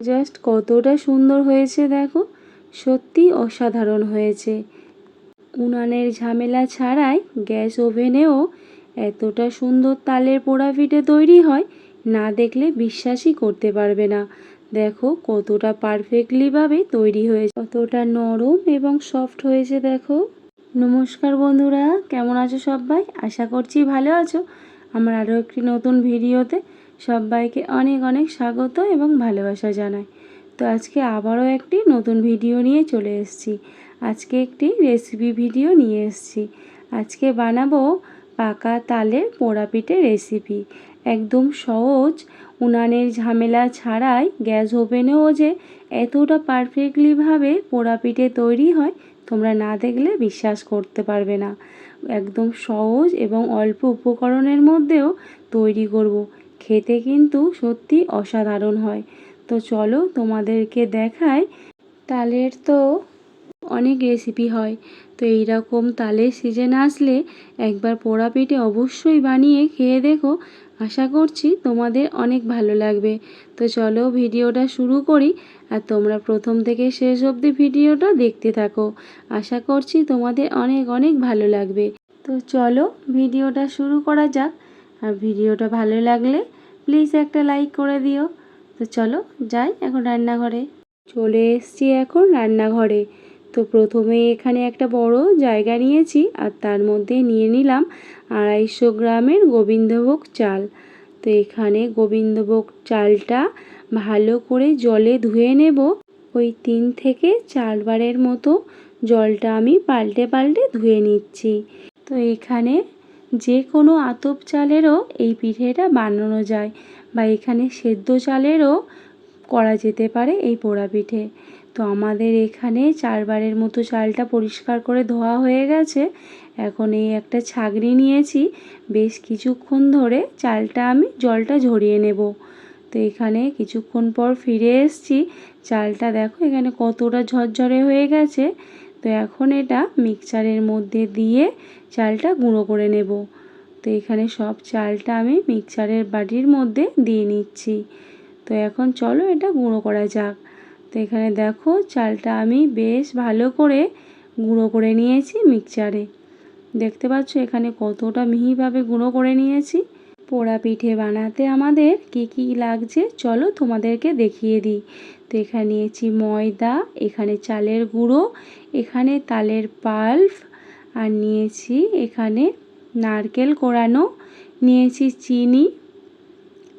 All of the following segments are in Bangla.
জাস্ট কতটা সুন্দর হয়েছে দেখো। সত্যি অসাধারণ হয়েছে। উনানের ঝামেলা ছাড়াই গ্যাস ওভেনেও এতটা সুন্দর তালের পোড়া পিঠে তৈরি হয়, না দেখলে বিশ্বাসই করতে পারবে না। দেখো কতটা পারফেক্টলিভাবে তৈরি হয়েছে। কতটা নরম এবং সফট হয়েছে দেখো। নমস্কার বন্ধুরা, কেমন আছো সবাই? আশা করছি ভালো আছো। আমার আরও একটি নতুন ভিডিওতে সবাইকে অনেক অনেক স্বাগত এবং ভালোবাসা জানাই। তো আজকে আবারও একটি নতুন ভিডিও নিয়ে চলে এসেছি। আজকে একটি রেসিপি ভিডিও নিয়ে এসেছি। আজকে বানাবো পাকা তালের পোড়া পিঠে রেসিপি একদম সহজ, উনানের ঝামেলা ছাড়াই গ্যাস ওভেনেও যে এতটা পারফেক্টলিভাবে পোড়া পিঠে তৈরি হয়, তোমরা না দেখলে বিশ্বাস করতে পারবে না। একদম সহজ এবং অল্প উপকরণের মধ্যেও তৈরি করব। খেতে কিন্তু সত্যি অসাধারণ হয়। তো চলো তোমাদেরকে দেখাই তালের তো অনেক রেসিপি হয়। তো এই রকম তালের সিজন আসলে একবার পোড়া পিঠে অবশ্যই বানিয়ে খেয়ে দেখো। আশা করছি তোমাদের অনেক ভালো লাগবে। তো চলো ভিডিওটা শুরু করি আর তোমরা প্রথম থেকে শেষ অবধি ভিডিওটা দেখতে থাকো। আশা করছি তোমাদের অনেক অনেক ভালো লাগবে। তো চলো ভিডিওটা শুরু করা যাক। আর ভিডিওটা ভালো লাগলে প্লিজ একটা লাইক করে দিও। তো চলো যাই এখন রান্নাঘরে। চলে এসছি এখন রান্নাঘরে। তো প্রথমে এখানে একটা বড় জায়গা নিয়েছি আর তার মধ্যে নিয়ে নিলাম আড়াইশো গ্রামের গোবিন্দভোগ চাল। তো এখানে গোবিন্দভোগ চালটা ভালো করে জলে ধুয়ে নেব। ওই তিন থেকে চারবারের মতো জলটা আমি পাল্টে পাল্টে ধুয়ে নিচ্ছি। তো এখানে যে কোনো আতপ চালেরও এই পিঠেটা বানানো যায় বা এখানে সেদ্ধ চালেরও করা যেতে পারে এই পোড়া পিঠে। তো আমাদের এখানে চারবারের মতো চালটা পরিষ্কার করে ধোয়া হয়ে গেছে। এখন এই একটা ছাগনি নিয়েছি। বেশ কিছুক্ষণ ধরে চালটা আমি জলটা ঝরিয়ে নেব। তো এখানে কিছুক্ষণ পর ফিরে এসছি। চালটা দেখো এখানে কতটা ঝরঝরে হয়ে গেছে। তো এখন এটা মিক্সচারের মধ্যে দিয়ে চালটা গুঁড়ো করে নেব। তো এখানে সব চালটা আমি মিক্সচারের বাটির মধ্যে দিয়ে নিচ্ছি। তো এখন চলো এটা গুঁড়ো করা যাক। তো এখানে দেখো চালটা আমি বেশ ভালো করে গুঁড়ো করে নিয়েছি মিক্সচারে দেখতে পাচ্ছ এখানে কতটা মিহিভাবে গুঁড়ো করে নিয়েছি। পোড়া পিঠে বানাতে আমাদের কি কি লাগছে চলো তোমাদেরকে দেখিয়ে দিই। তো এখানে নিয়েছি ময়দা, এখানে চালের গুঁড়ো, এখানে তালের পাল্প, আর নিয়েছি এখানে নারকেল কোড়ানো নিয়েছি চিনি,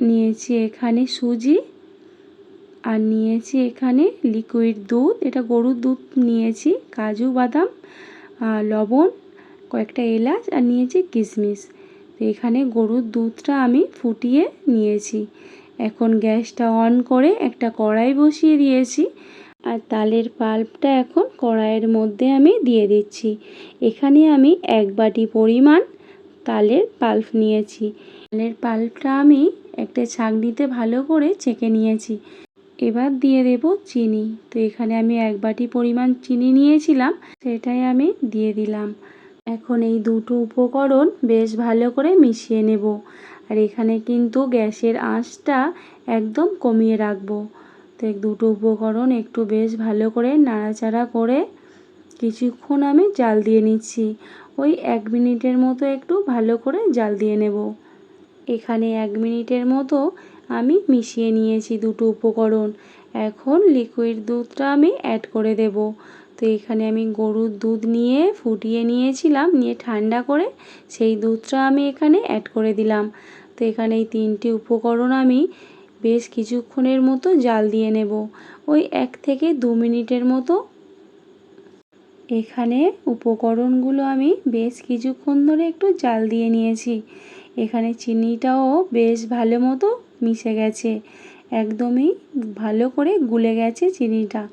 নিয়েছি এখানে সুজি, আর নিয়েছি এখানে লিকুইড দুধ, এটা গরুর দুধ নিয়েছি, কাজু, বাদাম লবণ, কয়েকটা এলাচ, আর নিয়েছি কিশমিশ তো এখানে গরুর দুধটা আমি ফুটিয়ে নিয়েছি। এখন গ্যাসটা অন করে একটা কড়াই বসিয়ে দিয়েছি। আর তালের পাল্পটা এখন কড়াইয়ের মধ্যে আমি দিয়ে দিচ্ছি। এখানে আমি এক বাটি পরিমাণ তালের পাল্প নিয়েছি। তালের পাল্পটা আমি একটা ছাঁকনিতে ভালো করে ছেঁকে নিয়েছি। এবার দিয়ে দেব চিনি। তো এখানে আমি এক বাটি পরিমাণ চিনি নিয়েছিলাম, সেটাই আমি দিয়ে দিলাম। এখন এই দুটো উপকরণ বেশ ভালো করে মিশিয়ে নেব। আর এখানে কিন্তু গ্যাসের আঁচটা একদম কমিয়ে রাখব। তো দুটো উপকরণ একটু বেশ ভালো করে নাড়াচাড়া করে কিছুক্ষণ আমি জাল দিয়ে নিচ্ছি। ওই এক মিনিটের মতো একটু ভালো করে জাল দিয়ে নেব। এখানে এক মিনিটের মতো আমি মিশিয়ে নিয়েছি দুটো উপকরণ। এখন লিকুইড দুধটা আমি অ্যাড করে দেব। তো এখানে আমি গরুর দুধ নিয়ে ফুটিয়ে নিয়েছিলাম, নিয়ে ঠান্ডা করে সেই দুধটা আমি এখানে অ্যাড করে দিলাম। তো এখানে এই তিনটি উপকরণ আমি বেশ কিছুক্ষণের মতো জাল দিয়ে নেব। ওই এক থেকে দু মিনিটের মতো এখানে উপকরণগুলো আমি বেশ কিছুক্ষণ ধরে একটু জাল দিয়ে নিয়েছি। এখানে চিনিটাও বেশ ভালো মতো মিশে গেছে, একদমই ভালো করে গুলে গেছে চিনিটা।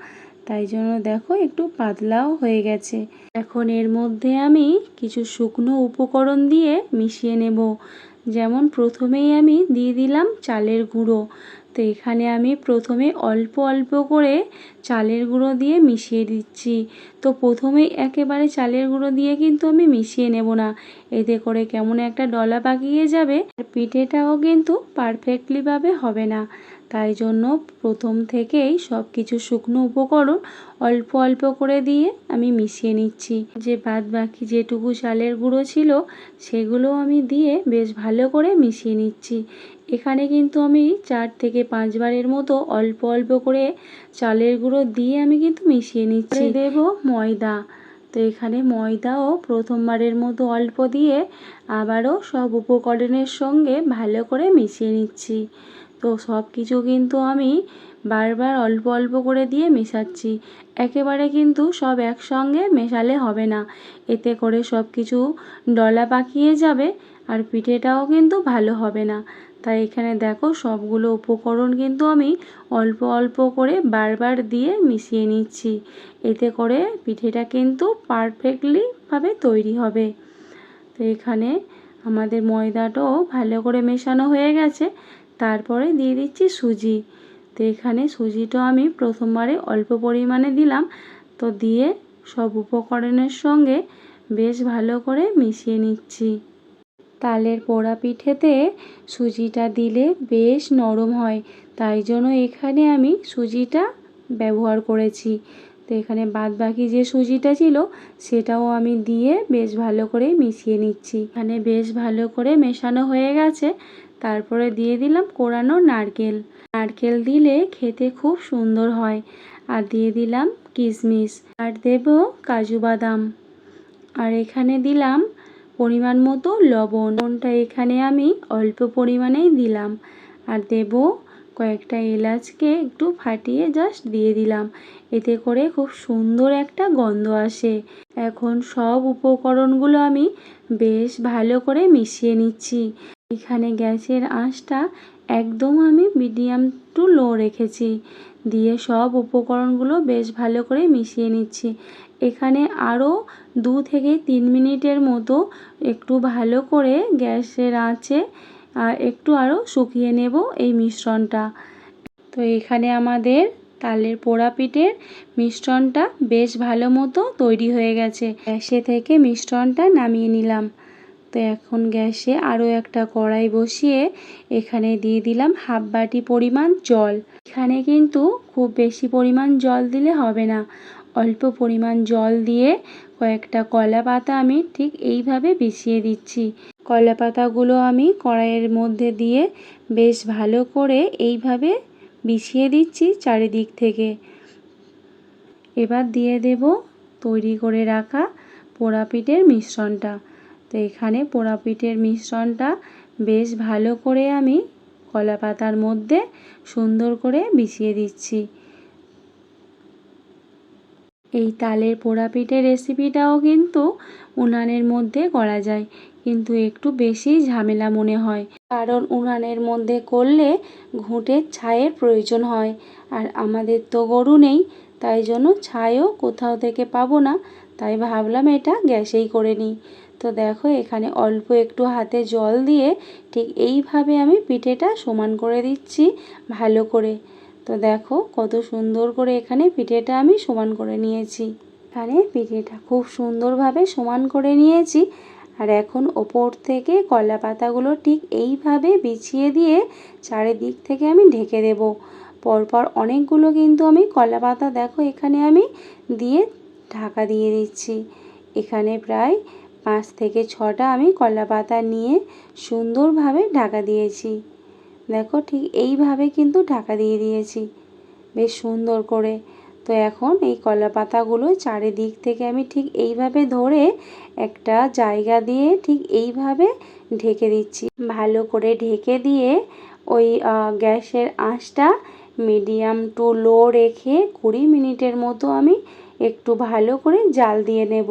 তাই জন্য দেখো একটু পাতলাও হয়ে গেছে। এখন এর মধ্যে আমি কিছু শুকনো উপকরণ দিয়ে মিশিয়ে নেব। যেমন প্রথমেই আমি দিয়ে দিলাম চালের গুঁড়ো। তো এখানে আমি প্রথমে অল্প অল্প করে চালের গুঁড়ো দিয়ে মিশিয়ে দিচ্ছি। তো প্রথমেই একেবারে চালের গুঁড়ো দিয়ে কিন্তু আমি মিশিয়ে নেব না। এতে করে কেমন একটা ডলা পাকিয়ে যাবে, আর পিঠেটাও কিন্তু পারফেক্টলিভাবে হবে না। তাই জন্য প্রথম থেকেই সব কিছু শুকনো উপকরণ অল্প অল্প করে দিয়ে আমি মিশিয়ে নিচ্ছি। যে বাদ বাকি যেটুকু চালের গুঁড়ো ছিল, সেগুলো আমি দিয়ে বেশ ভালো করে মিশিয়ে নিচ্ছি। এখানে কিন্তু আমি চার থেকে পাঁচবারের মতো অল্প অল্প করে চালের গুঁড়ো দিয়ে আমি কিন্তু মিশিয়ে নিচ্ছি। দেব ময়দা। তো এখানে ময়দাও প্রথমবারের মতো অল্প দিয়ে আবারও সব উপকরণের সঙ্গে ভালো করে মিশিয়ে নিচ্ছি। তো সব কিছু কিন্তু আমি বারবার অল্প অল্প করে দিয়ে মেশাচ্ছি। একেবারে কিন্তু সব একসঙ্গে মেশালে হবে না। এতে করে সব কিছু ডলা পাকিয়ে যাবে আর পিঠেটাও কিন্তু ভালো হবে না। তাই এখানে দেখো সবগুলো উপকরণ কিন্তু আমি অল্প অল্প করে বারবার দিয়ে মিশিয়ে নিচ্ছি। এতে করে পিঠেটা কিন্তু পারফেক্টলিভাবে তৈরি হবে। তো এখানে আমাদের ময়দাটাও ভালো করে মেশানো হয়ে গেছে। তারপরে দিয়ে দিচ্ছি সুজি। তো এখানে সুজিটা আমি প্রথমবারে অল্প পরিমাণে দিলাম। তো দিয়ে সব উপকরণের সঙ্গে বেশ ভালো করে মিশিয়ে নিচ্ছি। তালের পোড়া পিঠেতে সুজিটা দিলে বেশ নরম হয়। তাই জন্য এখানে আমি সুজিটা ব্যবহার করেছি। তো এখানে বাদ বাকি যে সুজিটা ছিল, সেটাও আমি দিয়ে বেশ ভালো করে মিশিয়ে নিচ্ছি। এখানে বেশ ভালো করে মেশানো হয়ে গেছে। তারপরে দিয়ে দিলাম কোরানো নারকেল। নারকেল দিলে খেতে খুব সুন্দর হয়। আর দিয়ে দিলাম কিশমিশ। আর দেব কাজু বাদাম। আর এখানে দিলাম পরিমাণ মতো লবণ। লবণটা এখানে আমি অল্প পরিমাণেই দিলাম। আর দেব কয়েকটা এলাচকে একটু ফাটিয়ে জাস্ট দিয়ে দিলাম। এতে করে খুব সুন্দর একটা গন্ধ আসে। এখন সব উপকরণগুলো আমি বেশ ভালো করে মিশিয়ে নিচ্ছি। এখানে গ্যাসের আঁচটা একদম আমি মিডিয়াম টু লো রেখেছি। দিয়ে সব উপকরণগুলো বেশ ভালো করে মিশিয়ে নিচ্ছি। এখানে আরও দু থেকে তিন মিনিটের মতো একটু ভালো করে গ্যাসের আঁচে একটু আরও শুকিয়ে নেব এই মিশ্রণটা। তো এখানে আমাদের তালের পোড়া পিঠের মিশ্রণটা বেশ ভালো মতো তৈরি হয়ে গেছে। গ্যাসে থেকে মিশ্রণটা নামিয়ে নিলাম। তো এখন গ্যাসে আরও একটা কড়াই বসিয়ে এখানে দিয়ে দিলাম হাফ বাটি পরিমাণ জল। এখানে কিন্তু খুব বেশি পরিমাণ জল দিলে হবে না। অল্প পরিমাণ জল দিয়ে কয়েকটা কলা পাতা আমি ঠিক এইভাবে বিছিয়ে দিচ্ছি। কলা পাতাগুলো আমি কড়াইয়ের মধ্যে দিয়ে বেশ ভালো করে এইভাবে বিছিয়ে দিচ্ছি চারিদিক থেকে। এবার দিয়ে দেব তৈরি করে রাখা পোড়া পিঠের মিশ্রণটা। তো এখানে পোড়া পিঠের মিশ্রণটা বেশ ভালো করে আমি কলা পাতার মধ্যে সুন্দর করে বিছিয়ে দিচ্ছি। এই তালের পোড়া পিঠের রেসিপিটাও কিন্তু উনানের মধ্যে করা যায়, কিন্তু একটু বেশি ঝামেলা মনে হয়। কারণ উনানের মধ্যে করলে ঘুঁটের ছায়ের প্রয়োজন হয়, আর আমাদের তো গরু নেই, তাই জন্য ছায়ও কোথাও থেকে পাবো না, তাই ভাবলাম এটা গ্যাসেই করে নিই। তো দেখো এখানে অল্প একটু হাতে জল দিয়ে ঠিক এইভাবে আমি পিঠেটা সমান করে দিচ্ছি ভালো করে। তো দেখো কত সুন্দর করে এখানে পিঠেটা আমি সমান করে নিয়েছি। এখানে পিঠেটা খুব সুন্দরভাবে সমান করে নিয়েছি। আর এখন ওপর থেকে কলা পাতাগুলো ঠিক এইভাবে বিছিয়ে দিয়ে চারিদিক থেকে আমি ঢেকে দেব। পরপর অনেকগুলো কিন্তু আমি কলা পাতা দেখো এখানে আমি দিয়ে ঢাকা দিয়ে দিচ্ছি। এখানে প্রায় পাঁচ থেকে ছটা আমি কলা পাতা নিয়ে সুন্দরভাবে ঢাকা দিয়েছি। দেখো ঠিক এইভাবে কিন্তু ঢাকা দিয়ে দিয়েছি। বেশ সুন্দর করে। তো এখন এই কলা পাতাগুলো চারিদিক থেকে আমি ঠিক এইভাবে ধরে একটা জায়গা দিয়ে ঠিক এইভাবে ঢেকে দিচ্ছি। ভালো করে ঢেকে দিয়ে ওই গ্যাসের আঁচটা মিডিয়াম টু লো রেখে কুড়ি মিনিটের মতো আমি একটু ভালো করে জাল দিয়ে নেব।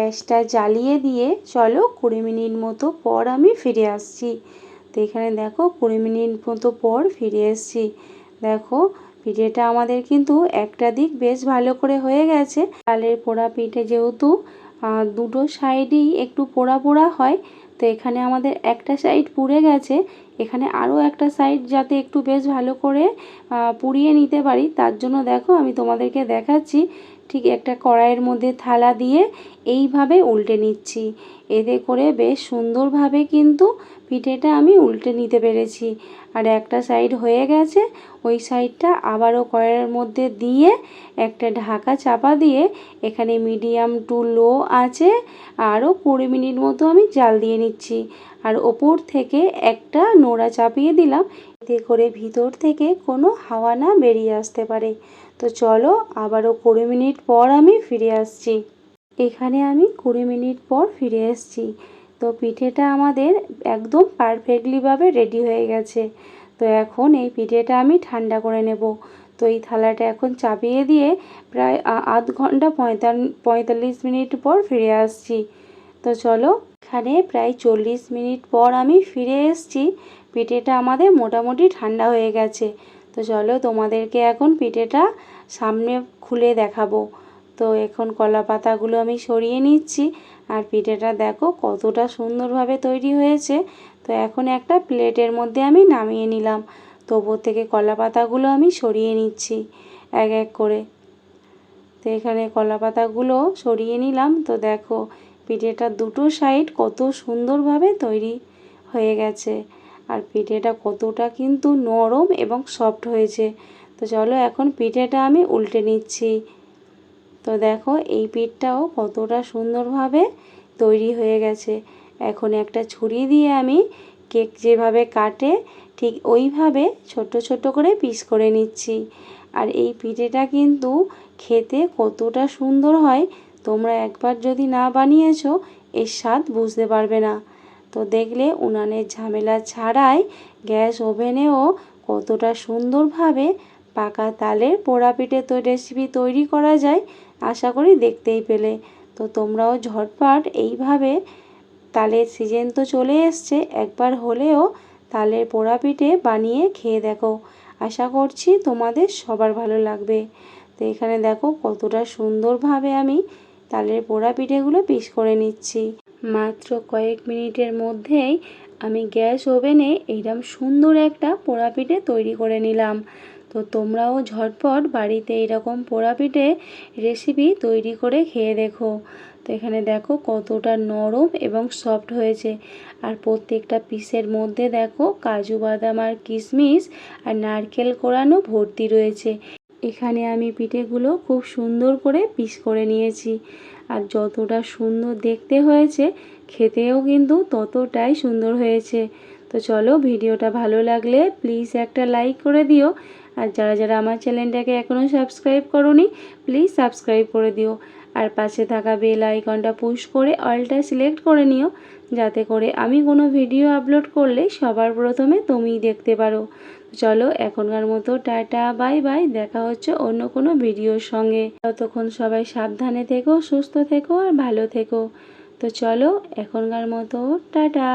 গ্যাসটা জ্বালিয়ে দিয়ে চলো কুড়ি মিনিট মতো পর আমি ফিরে আসছি। তো এখানে দেখো কুড়ি মিনিট মতো পর ফিরে এসছি। দেখো পিঠেটা আমাদের কিন্তু একটা দিক বেশ ভালো করে হয়ে গেছে। চালের পোড়া পিঠে যেহেতু দুটো সাইডেই একটু পোড়া পোড়া হয়, তো এখানে আমাদের একটা সাইড পুড়ে গেছে। এখানে আরও একটা সাইড যাতে একটু বেশ ভালো করে পুড়িয়ে নিতে পারি। তার জন্য দেখো আমি তোমাদেরকে দেখাচ্ছি ঠিক একটা কড়াইয়ের মধ্যে থালা দিয়ে এইভাবে উল্টে নিচ্ছি। এতে করে বেশ সুন্দরভাবে কিন্তু পিঠেটা আমি উল্টে নিতে পেরেছি। আর একটা সাইড হয়ে গেছে, ওই সাইডটা আবারও কড়াইয়ের মধ্যে দিয়ে একটা ঢাকা চাপা দিয়ে এখানে মিডিয়াম টু লো আছে, আরও কুড়ি মিনিট মতো আমি জাল দিয়ে নিচ্ছি। আর ওপর থেকে একটা নোড়া চাপিয়ে দিলাম, এতে করে ভিতর থেকে কোনো হাওয়া না বেরিয়ে আসতে পারে। তো চলো আবারও কুড়ি মিনিট পর আমি ফিরে আসছি। এখানে আমি কুড়ি মিনিট পর ফিরে এসেছি। তো পিঠেটা আমাদের একদম পারফেক্টলিভাবে রেডি হয়ে গেছে। তো এখন এই পিঠেটা আমি ঠান্ডা করে নেব। তো এই থালাটা এখন চাপিয়ে দিয়ে প্রায় আধ ঘণ্টা পঁয়তাল্লিশ মিনিট পর ফিরে আসছি। তো চলো এখানে প্রায় চল্লিশ মিনিট পর আমি ফিরে এসেছি। পিঠেটা আমাদের মোটামুটি ঠান্ডা হয়ে গেছে। তো চলো তোমাদেরকে এখন পিঠেটা সামনে খুলে দেখাবো। তো এখন কলা পাতাগুলো আমি সরিয়ে নিচ্ছি আর পিঠেটা দেখো কতটা সুন্দরভাবে তৈরি হয়েছে। তো এখন একটা প্লেটের মধ্যে আমি নামিয়ে নিলাম। তো ওপর থেকে কলা পাতাগুলো আমি সরিয়ে নিচ্ছি এক এক করে। তো এখানে কলা পাতাগুলো সরিয়ে নিলাম। তো দেখো পিঠেটা দুটো সাইড কত সুন্দরভাবে তৈরি হয়ে গেছে। আর পিঠেটা কতটা কিন্তু নরম এবং সফট হয়েছে। তো চলো এখন পিঠেটা আমি উল্টে নিচ্ছি। তো দেখো, এই পিঠটাও কতটা সুন্দরভাবে তৈরি হয়ে গেছে। এখন একটা ছুরি দিয়ে আমি কেক যেভাবে কাটে, ঠিক ওইভাবে ছোট ছোট করে পিস করে নিচ্ছি। আর এই পিঠেটা কিন্তু খেতে কতটা সুন্দর হয়, তোমরা একবার যদি না বানিয়েছো, এর স্বাদ বুঝতে পারবে না। তো দেখলে উনানের ঝামেলা ছাড়াই গ্যাস ওভেনেও কতটা সুন্দরভাবে পাকা তালের পোড়া পিঠে তো রেসিপি তৈরি করা যায়, আশা করি দেখতেই পেলে। তো তোমরাও ঝটপট এইভাবে তালের সিজন তো চলে এসছে, একবার হলেও তালের পোড়া পিঠে বানিয়ে খেয়ে দেখো। আশা করছি তোমাদের সবার ভালো লাগবে। তো এখানে দেখো কতটা সুন্দরভাবে আমি তালের পোড়া পিঠেগুলো পিস করে নিচ্ছি। মাত্র কয়েক মিনিটের মধ্যেই আমি গ্যাস ওভেনে এইরকম সুন্দর একটা পোড়া পিঠে তৈরি করে নিলাম। তো তোমরাও ঝটপট বাড়িতে এরকম পোড়া পিঠে রেসিপি তৈরি করে খেয়ে দেখো। তো এখানে দেখো কতটা নরম এবং সফট হয়েছে। আর প্রত্যেকটা পিসের মধ্যে দেখো কাজু বাদাম আর কিশমিশ আর নারকেল কোড়ানো ভর্তি রয়েছে। এখানে আমি পিঠেগুলো খুব সুন্দর করে পিস করে নিয়েছি। আর যতটা সুন্দর দেখতে হয়েছে, খেতেও কিন্তু ততটাই সুন্দর হয়েছে। তো চলো ভিডিওটা ভালো লাগলে প্লিজ একটা লাইক করে দিও। আর যারা যারা আমার চ্যানেলটাকে এখনও সাবস্ক্রাইব করনি প্লিজ সাবস্ক্রাইব করে দিও। আর পাশে থাকা বেল আইকনটা পুশ করে অলটা সিলেক্ট করে নিও। যাতে করে আমি কোনো ভিডিও আপলোড করলে সবার প্রথমে তুমিই দেখতে পারো। চলো এখনকার মতো টাটা, বাই বাই, দেখা হচ্ছে অন্য কোনো ভিডিওর সঙ্গে। ততক্ষণ সবাই সাবধানে থেকো, সুস্থ থেকো আর ভালো থেকো। তো চলো এখনকার মতো টাটা।